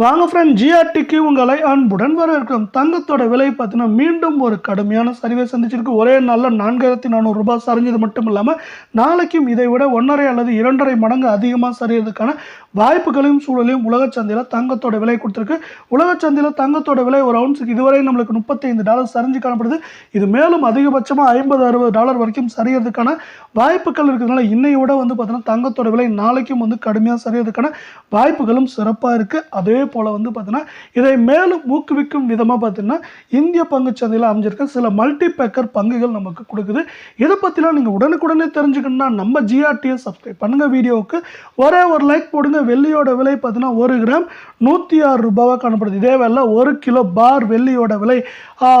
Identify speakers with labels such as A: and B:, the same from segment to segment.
A: வாங்க ஃப்ரெண்ட் ஜிஆர்டிக்கு உங்களை அன்புடன் வரவேற்கிறோம். தங்கத்தோட விலை பார்த்தீங்கன்னா மீண்டும் ஒரு கடுமையான சரிவை சந்திச்சிருக்கு. ஒரே நாளில் நான்காயிரத்தி நானூறு ரூபாய் சரிஞ்சது மட்டும் இல்லாமல் நாளைக்கும் இதை விட ஒன்றரை அல்லது இரண்டரை மடங்கு அதிகமாக சரியறதுக்கான வாய்ப்புகளையும் சூழலையும் உலக சந்தையில் தங்கத்தோட விலை கொடுத்துருக்கு. உலக சந்தையில் தங்கத்தோட விலை ஒரு அவுன்ஸுக்கு இதுவரை நம்மளுக்கு முப்பத்தைந்து டாலர் சரிஞ்சு காணப்படுது. இது மேலும் அதிகபட்சமாக ஐம்பது அறுபது டாலர் வரைக்கும் சரியறதுக்கான வாய்ப்புகள் இருக்கிறதுனால இன்னையோட விட வந்து பார்த்தீங்கன்னா தங்கத்தோட விலை நாளைக்கும் வந்து கடுமையாக சரியறதுக்கான வாய்ப்புகளும் சிறப்பாக இருக்குது அதே போல் வந்து பார்த்தீங்கன்னா இதை மேலும் ஊக்குவிக்கும் விதமாக பார்த்தீங்கன்னா இந்திய பங்குச்சந்தையில் அமைஞ்சிருக்க சில மல்டி பேக்கர் பங்குகள் நமக்கு கொடுக்குது. இதை பற்றிலாம் நீங்கள் உடனுக்குடனே தெரிஞ்சுக்கணும்னா நம்ம ஜிஆர்டியை சப்ஸ்கிரைப் பண்ணுங்கள் வீடியோவுக்கு. ஒரே ஒரு லைக் போடுங்க. வெள்ளியோட விலை பார்த்தீங்கன்னா ஒரு கிராம் நூற்றி ஆறு ரூபாவாக காணப்படுது. இதே வேலை ஒரு கிலோ பார் வெள்ளியோட விலை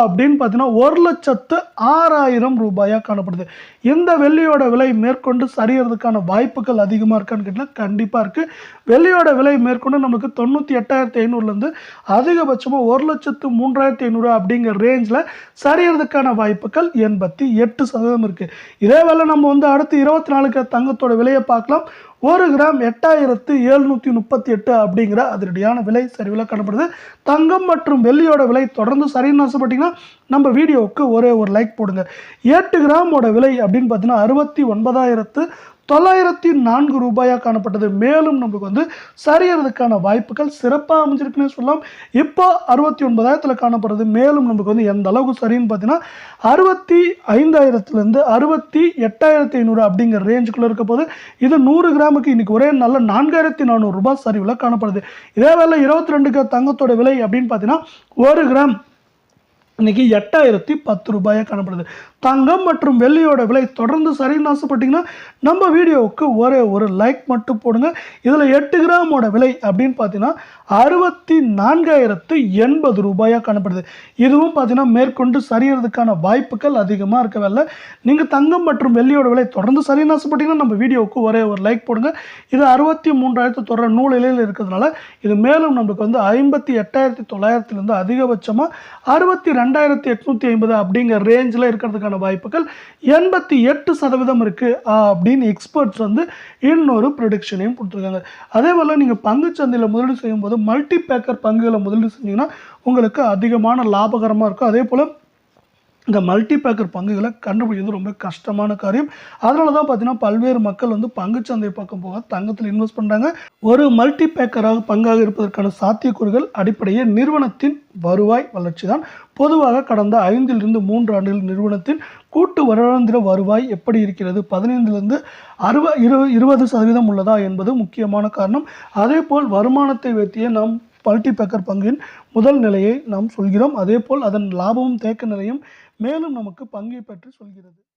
A: அப்படின்னு பார்த்தீங்கன்னா ஒரு லட்சத்து ஆறாயிரம் ரூபாயாக காணப்படுது. இந்த வெள்ளியோட விலை மேற்கொண்டு சரியறதுக்கான வாய்ப்புகள் அதிகமாக இருக்கான்னு கேட்டால் கண்டிப்பாக இருக்குது வெள்ளியோட விலை மேற்கொண்டு நமக்கு தொண்ணூற்றி எட்டாயிரத்தி ஐநூறுலேருந்து அதிகபட்சமாக ஒரு லட்சத்து மூன்றாயிரத்தி ஐநூறு அப்படிங்கிற ரேஞ்சில் சரியறதுக்கான வாய்ப்புகள் எண்பத்தி எட்டு சதவீதம் இருக்குது இதே வேளை நம்ம வந்து அடுத்து இருபத்தி நாலுக்கு தங்கத்தோட விலையை பார்க்கலாம். ஒரு கிராம் எட்டாயிரத்து எழுநூற்றி முப்பத்தி எட்டு அப்படிங்கிற அதிரடியான விலை சரிவில் காணப்படுது. தங்கம் மற்றும் வெள்ளியோட விலை தொடர்ந்து சரின்னு ஆசைப்பட்டீங்கன்னா நம்ம வீடியோவுக்கு ஒரே ஒரு லைக் போடுங்க. எட்டு கிராமோட விலை அப்படின்னு பார்த்தீங்கன்னா அறுபத்தி ஒன்பதாயிரத்து தொள்ளாயிரத்தி நான்கு ரூபாயாக காணப்பட்டது. மேலும் நமக்கு வந்து சரியறதுக்கான வாய்ப்புகள் சிறப்பாக அமைஞ்சிருக்குன்னு சொல்லலாம். இப்போ அறுபத்தி ஒன்பதாயிரத்தில் காணப்படுறது. மேலும் நமக்கு வந்து எந்த அளவுக்கு சரின்னு பார்த்தீங்கன்னா அறுபத்தி ஐந்தாயிரத்துலேருந்து அறுபத்தி எட்டாயிரத்தி ஐநூறு அப்படிங்கிற ரேஞ்சுக்குள்ளே இருக்க போது இது நூறு கிராமுக்கு இன்றைக்கி ஒரே நல்ல நான்காயிரத்தி நானூறு ரூபாய் சரிவில் காணப்படுது. இதே வேலை இருபத்தி ரெண்டுக்கு தங்கத்தோட விலை அப்படின்னு பார்த்தீங்கன்னா ஒரு கிராம் இன்றைக்கி எட்டாயிரத்தி பத்து ரூபாயாக காணப்படுது. தங்கம் மற்றும் வெள்ளியோட விலை தொடர்ந்து சரின்னு ஆசைப்பட்டிங்கன்னா நம்ம வீடியோவுக்கு ஒரே ஒரு லைக் மட்டும் போடுங்க. இதில் எட்டு கிராமோட விலை அப்படின்னு பார்த்தீங்கன்னா அறுபத்தி நான்காயிரத்து எண்பது ரூபாயாக காணப்படுது. இதுவும் பார்த்தீங்கன்னா மேற்கொண்டு சரியறதுக்கான வாய்ப்புகள் அதிகமாக இருக்கவில்லை நீங்கள் தங்கம் மற்றும் வெள்ளியோட விலை தொடர்ந்து சரின்னு ஆசைப்பட்டிங்கன்னா நம்ம வீடியோவுக்கு ஒரே ஒரு லைக் போடுங்க. இது அறுபத்தி மூன்றாயிரத்து தொடர நூல் இலையில் இருக்கிறதுனால இது மேலும் நம்மளுக்கு வந்து ஐம்பத்தி எட்டாயிரத்தி தொள்ளாயிரத்துலேருந்து அதிகபட்சமாக அறுபத்தி ரெண்டாயிரத்தி எட்நூற்றி ஐம்பது அப்படிங்கிற ரேஞ்சில் இருக்கிறதுக்கான வாய்ப்புகள் எண்பத்தி எட்டு சதவீதம் இருக்குது அப்படின்னு எக்ஸ்பர்ட்ஸ் வந்து இன்னொரு ப்ரொடிக்ஷனையும் கொடுத்துருக்காங்க. அதே போல் நீங்கள் பங்குச்சந்தையில் முதலீடு செய்யும்போது மல்டி பேக்கர் பங்குகளை முதலீடு செஞ்சீங்கன்னா உங்களுக்கு அதிகமான லாபகரமாக இருக்கும். அதே போல் இந்த மல்டிபேக்கர் பங்குகளை கண்டுபிடிக்கிறது ரொம்ப கஷ்டமான காரியம். அதனால தான் பார்த்தீங்கன்னா பல்வேறு மக்கள் வந்து பங்குச்சந்தை பக்கம் போக தங்கத்தில் இன்வெஸ்ட் பண்ணுறாங்க ஒரு மல்டிபேக்கராக பங்காக இருப்பதற்கான சாத்தியக்கூறுகள் அடிப்படையே நிறுவனத்தின் வருவாய் வளர்ச்சி தான் பொதுவாக கடந்த ஐந்திலிருந்து மூன்று ஆண்டுகள் நிறுவனத்தின் கூட்டு வருடாந்திர வருவாய் எப்படி இருக்கிறது? பதினைந்திலிருந்து அறுப இரு இருபது சதவீதம் உள்ளதா என்பது முக்கியமான காரணம். அதேபோல் வருமானத்தை வைத்தியே நாம் மல்டிபேக்கர் பங்கின் முதல் நிலையை நாம் சொல்கிறோம். அதேபோல் அதன் லாபமும் தேக்க நிலையும் மேலும் நமக்கு பங்கை பற்றி சொல்கிறது.